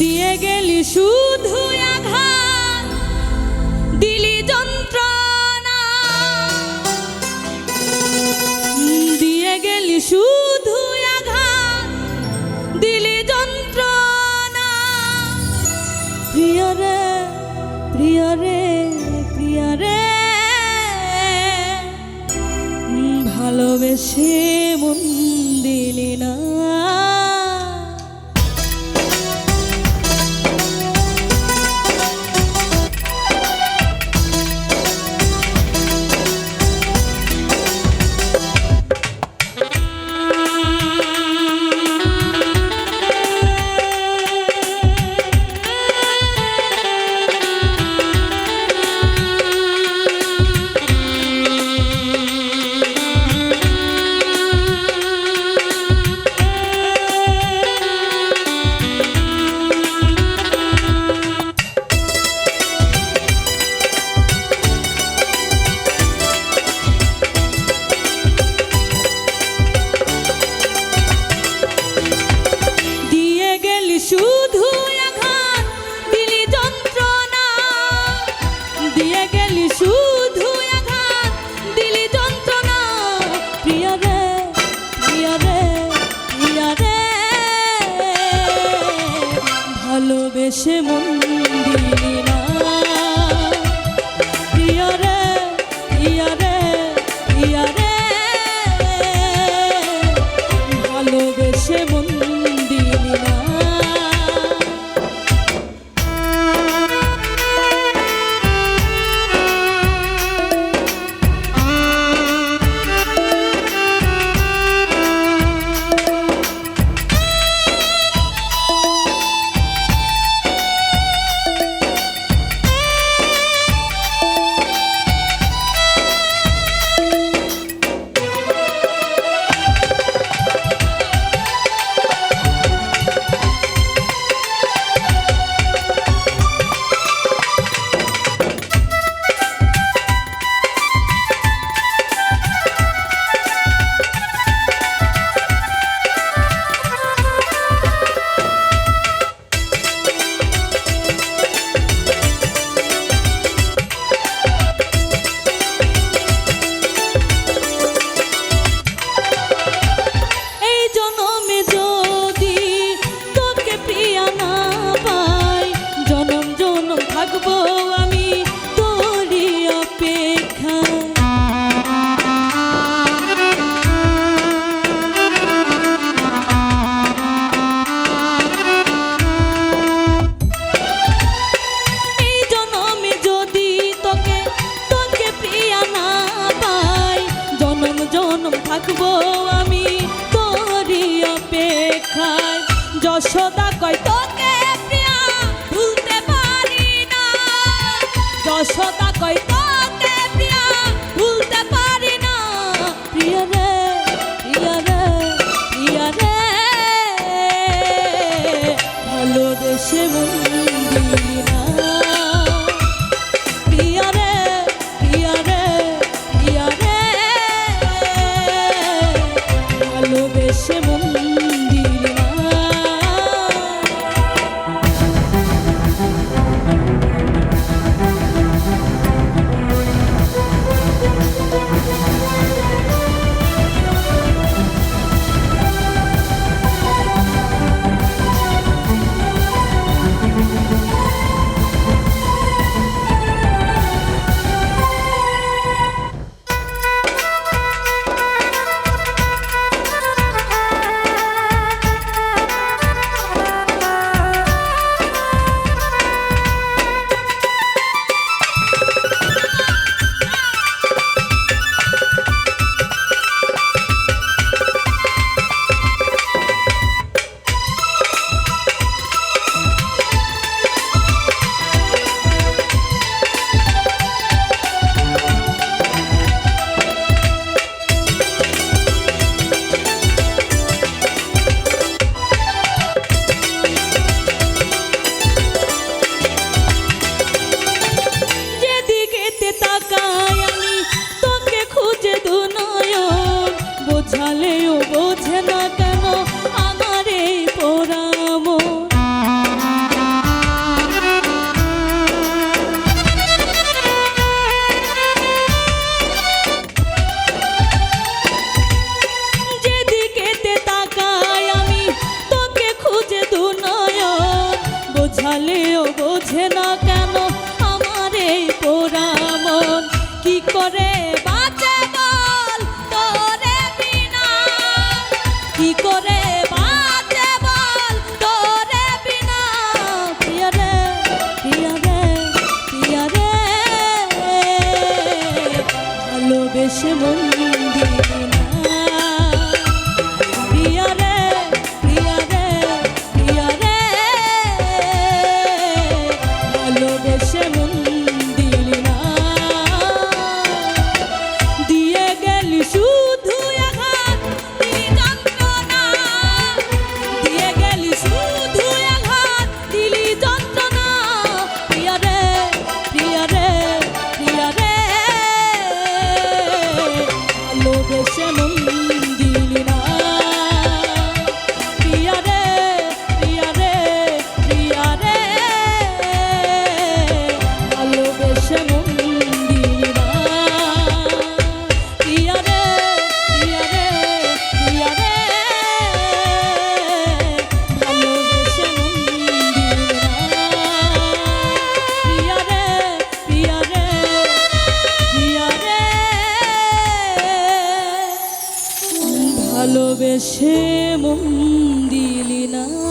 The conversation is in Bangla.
দিয়ে গেলি শুধু আঘাত, দিলি যন্ত্রণা। দিয়ে গেলি শুধু আঘাত, দিলি যন্ত্রণা। প্রিয় রে প্রিয় রে প্রিয় রে ভালোবেসে মন দিলি না। দেশে মন ঝালে ওব ভালোবেসে মন দিলি না